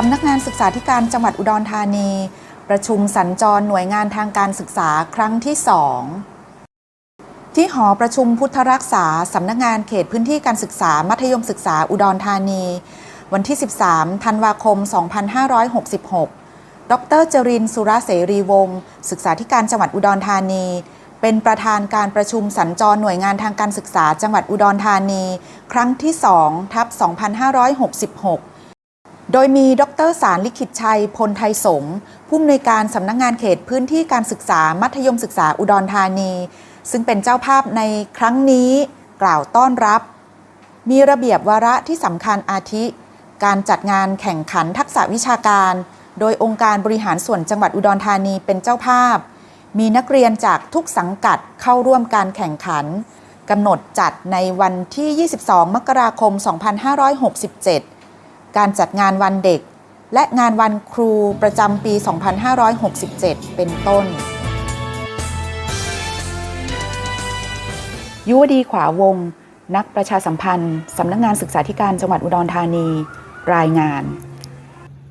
สำนักงานศึกษาธิการจังหวัดอุดรธานี ประชุมสัญจรหน่วยงานทางการศึกษาครั้งที่2ที่หอประชุมพุทธรักษา สำนักงานเขตพื้นที่การศึกษามัธยมศึกษาอุดรธานี วันที่ 13 ธันวาคม 2566 ดรจรินทร์สุรเสรีวงศ์ศึกษาธิการจังหวัดอุดรธานี เป็นประธานการประชุมสัญจรหน่วยงานทางการศึกษาจังหวัดอุดรธานี ครั้งที่ 2 ทับ 2566 โดยมีดรสารลิขิตชัย พลไทยสงฆ์ผู้อำนวยการสำนักงานเขตพื้นที่การศึกษามัธยมศึกษาอุดรธานี ซึ่งเป็นเจ้าภาพในครั้งนี้กล่าวต้อนรับ มีระเบียบวาระที่สำคัญอาทิ การจัดงานแข่งขันทักษะวิชาการ โดยองค์การบริหารส่วนจังหวัดอุดรธานีเป็นเจ้าภาพ มีนักเรียนจากทุกสังกัดเข้าร่วมการแข่งขันกำหนดจัดในวันที่ 22 มกราคม 2567 การจัดงานวันเด็ก และงานวันครูประจำปี 2567 เป็นต้น ยุวดีขวาวง นักประชาสัมพันธ์ สำนักงานศึกษาธิการจังหวัดอุดรธานี รายงาน